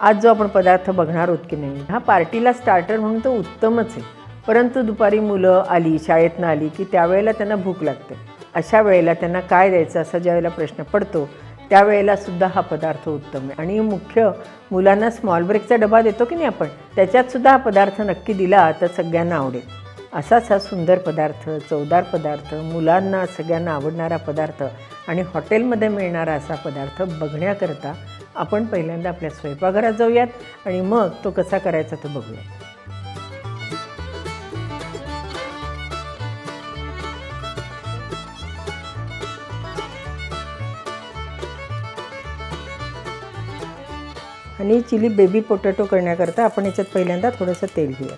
आज जो आपण पदार्थ बघणार आहोत की नाही हा पार्टीला स्टार्टर म्हणून तो उत्तमच आहे. परंतु दुपारी मुलं आली शाळेतनं आली की त्यावेळेला त्यांना भूक लागते. अशा वेळेला त्यांना काय द्यायचं असा ज्यावेळेला प्रश्न पडतो त्यावेळेला सुद्धा हा पदार्थ उत्तम आहे. आणि मुख्य मुलांना स्मॉल ब्रेकचा डबा देतो की नाही आपण त्याच्यातसुद्धा हा पदार्थ नक्की दिला तर सगळ्यांना आवडेल. असाच हा सुंदर पदार्थ चवदार पदार्थ मुलांना सगळ्यांना आवडणारा पदार्थ आणि हॉटेलमध्ये मिळणारा असा पदार्थ बघण्याकरता आपण पहिल्यांदा आपल्या स्वयंपाकघरात जाऊयात आणि मग तो कसा करायचा तो बघूयात. आणि चिली बेबी पोटॅटो करण्याकरता आपण याच्यात पहिल्यांदा थोडंसं तेल घेऊया.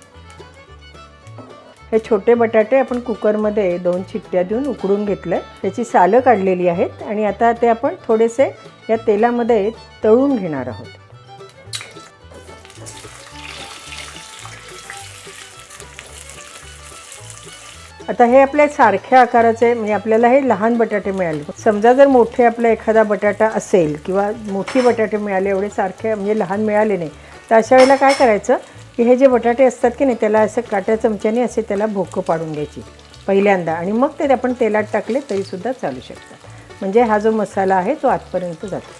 हे छोटे बटाटे आपण कुकरमध्ये दोन चिट्ट्या देऊन उकडून घेतलं त्याची सालं काढलेली आहेत आणि आता ते आपण थोडेसे या तेलामध्ये तळून घेणार आहोत. आता हे आपल्या सारख्या आकाराचे म्हणजे आपल्याला हे लहान बटाटे मिळाले. समजा जर मोठे आपला एखादा बटाटा असेल किंवा मोठी बटाटे मिळाले एवढे सारखे म्हणजे लहान मिळाले नाही तर अशा वेळेला काय करायचं की हे जे बटाटे असतात की नाही त्याला असं काट्या चमच्याने असे त्याला भोकं पाडून घ्यायची पहिल्यांदा. आणि मग ते आपण तेलात टाकले तरीसुद्धा चालू शकतात. म्हणजे हा जो मसाला आहे तो आतपर्यंत जातो.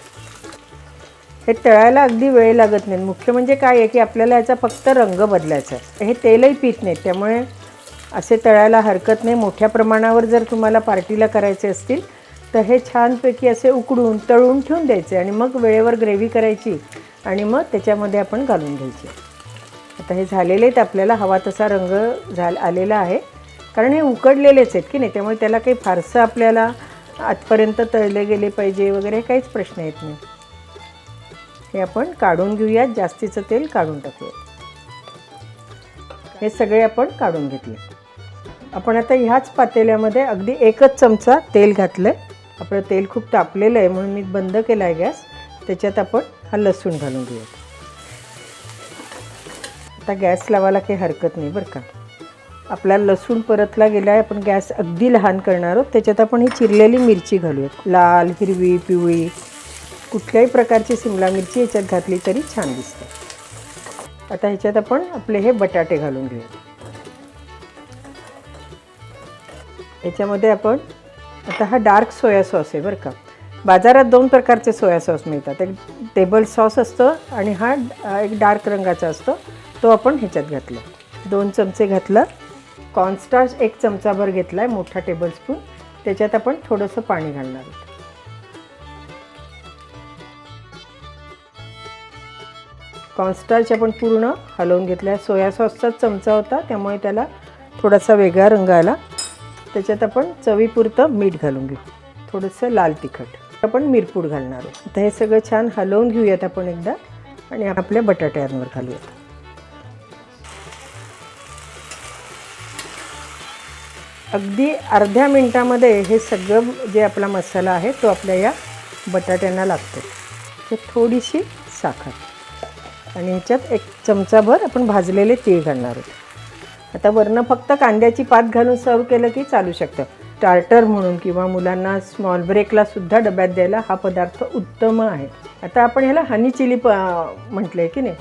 हे तळायला अगदी वेळ लागत नाही. मुख्य म्हणजे काय आहे की आपल्याला याचा फक्त रंग बदलायचा आहे. हे तेलही पित नाहीत. त्यामुळे असे तळायला हरकत नाही. मोठ्या प्रमाणावर जर तुम्हाला पार्टीला करायचे असतील तर हे छानपैकी असे उकडून तळून ठेवून द्यायचे आणि मग वेळेवर ग्रेव्ही करायची आणि मग त्याच्यामध्ये आपण घालून घ्यायचे. आता हे झालेले आहेत. आपल्याला हवा तसा रंग झाल आलेला आहे. कारण हे उकडलेलेच आहेत की नाही? त्यामुळे त्याला काही फारसं आपल्याला आतपर्यंत तळले गेले पाहिजे वगैरे काहीच प्रश्न येत नाही. हे आपण काढून घेऊयात. जास्तीचं तेल काढून टाकूयात. हे सगळे आपण काढून घेतले. आपण आता ह्याच पातेल्यामध्ये अगदी एकच चमचा तेल घातलं आहे आपलं तेल खूप तापलेलं आहे म्हणून मी बंद केला आहे गॅस. त्याच्यात आपण हा लसूण घालून घेऊयात. आता गॅस लावायला काही हरकत नाही बरं का. आपला लसूण परतला गेला आहे आपण गॅस अगदी लहान करणार आहोत. त्याच्यात आपण ही चिरलेली मिरची घालूयात. लाल हिरवी पिवळी कुठल्याही प्रकारची सिमला मिरची याच्यात घातली तरी छान दिसते. आता ह्याच्यात आपण आपले हे बटाटे घालून घेऊया याच्यामध्ये आपण आता हा डार्क सोया सॉस आहे बरं का. बाजारात दोन प्रकारचे सोया सॉस मिळतात. एक टेबल सॉस असतो आणि हा एक डार्क रंगाचा असतो. तो आपण ह्याच्यात घातला. दोन चमचे घातला. कॉर्नस्टार्च एक चमचाभर घेतला आहे मोठा टेबलस्पून त्याच्यात आपण थोडंसं पाणी घालणार आहोत. कॉर्नस्टार्च आपण पूर्ण हलवून घेतला आहे सोया सॉसचाच चमचा होता त्यामुळे त्याला थोडासा वेगळा रंग आला. त्याच्यात आपण चवीपुरतं मीठ घालून घेऊ. थोडंसं लाल तिखट. आपण मिरपूड घालणार आहोत. आता हे सगळं छान हलवून घेऊयात आपण एकदा आणि आपल्या बटाट्यांवर घालूयात. अगदी अर्ध्या मिनटामध्ये हे सगळं जे आपला मसाला आहे तो आपल्या या बटाट्यांना लागतो. तर थोडीशी साखर. आणि ह्याच्यात एक चमचाभर आपण भाजलेले तीळ घालणार आहोत. आता वरनं फक्त कांद्याची पात घालून सर्व केलं की चालू शकतं. स्टार्टर म्हणून किंवा मुलांना स्मॉल ब्रेकला सुद्धा डब्यात द्यायला हा पदार्थ उत्तम आहे. आता आपण ह्याला हनी चिली प म्हटलं आहे की नाही?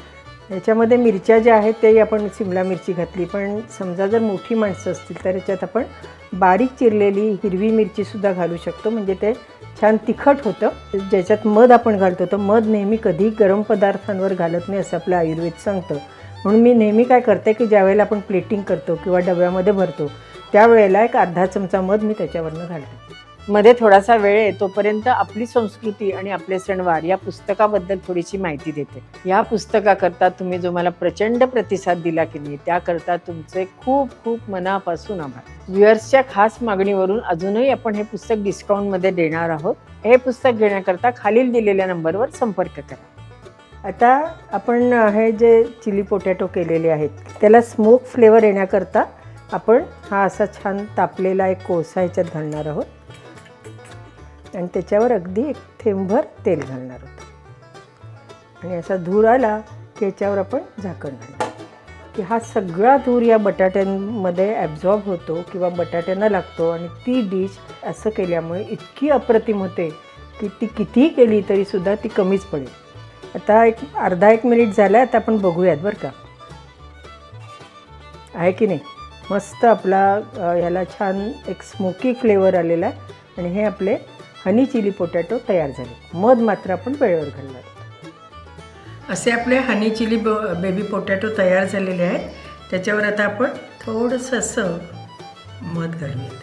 याच्यामध्ये मिरच्या ज्या आहेत तेही आपण सिमला मिरची घातली. पण समजा जर मोठी माणसं असतील तर याच्यात आपण बारीक चिरलेली हिरवी मिरचीसुद्धा घालू शकतो. म्हणजे ते छान तिखट होतं. ज्याच्यात मध आपण घालतो तर मध नेहमी कधी गरम पदार्थांवर घालत नाही असं आपलं आयुर्वेद सांगतं. म्हणून मी नेहमी काय करते की ज्यावेळेला आपण प्लेटिंग करतो किंवा डब्यामध्ये भरतो त्यावेळेला एक अर्धा चमचा मध मी त्याच्यावरनं घालते. मध्ये थोडासा वेळ आहे तोपर्यंत आपली संस्कृती आणि आपले सणवार या पुस्तकाबद्दल थोडीशी माहिती देते. या पुस्तकाकरता तुम्ही जो मला प्रचंड प्रतिसाद दिला की नाही त्याकरता तुमचे खूप खूप मनापासून आभार. व्ह्युअर्सच्या खास मागणीवरून अजूनही आपण हे पुस्तक डिस्काउंटमध्ये देणार आहोत. हे पुस्तक घेण्याकरता खालील दिलेल्या नंबरवर संपर्क करा. आता आपण हे जे चिली पोटॅटो केलेले आहेत त्याला स्मोक फ्लेवर येण्याकरता आपण हा असा छान तापलेला एक कोळसा ह्याच्यात घालणार आहोत. आणि त्याच्यावर अगदी एक थेंबभर तेल घालणार आहोत आणि असा धूर आला की याच्यावर आपण झाकण घालणार. की हा सगळा धूर या बटाट्यांमध्ये ॲब्झॉर्ब होतो किंवा बटाट्यांना लागतो आणि ती डिश असं केल्यामुळे इतकी अप्रतिम होते की ती कितीही केली तरीसुद्धा ती कमीच पडेल. आता एक अर्धा एक मिनिट झाला आता आपण बघूयात बरं का. आहे की नाही? मस्त आपला ह्याला छान एक स्मोकी फ्लेवर आलेला आहे. आणि हे आपले हनी चिली पोटॅटो तयार झाले. मध मात्र आपण वेळेवर घालणार. असे आपले हनी चिली ब बेबी पोटॅटो तयार झालेले आहेत. त्याच्यावर आता आपण थोडंसं असं मध घालूयात.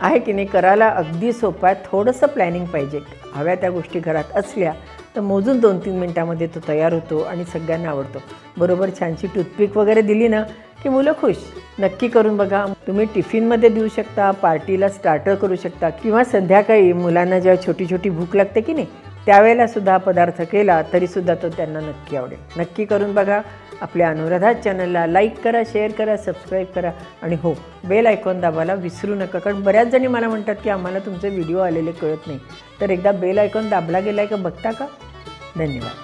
आहे की नाही? करायला अगदी सोपं आहे. थोडंसं प्लॅनिंग पाहिजे. हव्या त्या गोष्टी घरात असल्या तर मोजून दोन तीन मिनटामध्ये तो तयार होतो आणि सगळ्यांना आवडतो. बरोबर छानशी टूथपिक वगैरे दिली ना की मुलं खुश. नक्की करून बघा. तुम्ही टिफिनमध्ये देऊ शकता पार्टीला स्टार्टर करू शकता किंवा संध्याकाळी मुलांना जेव्हा छोटी छोटी भूक लागते की नाही त्यावेळेला सुद्धा पदार्थ केला तरीसुद्धा तो त्यांना नक्की आवडेल. नक्की करून बघा. आपल्या अनुराधा चॅनलला लाईक करा शेअर करा सबस्क्राईब करा. आणि हो बेल आयकॉन दाबायला विसरू नका कारण बऱ्याच जणी मला म्हणतात की आम्हाला तुमचे व्हिडिओ आलेले कळत नाही. तर एकदा बेल आयकॉन दाबला गेला आहे का बघता का? धन्यवाद